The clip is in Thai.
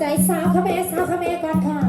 ใจสาวค่ะแม่สาวค่ะแม่ก่อนค่ะ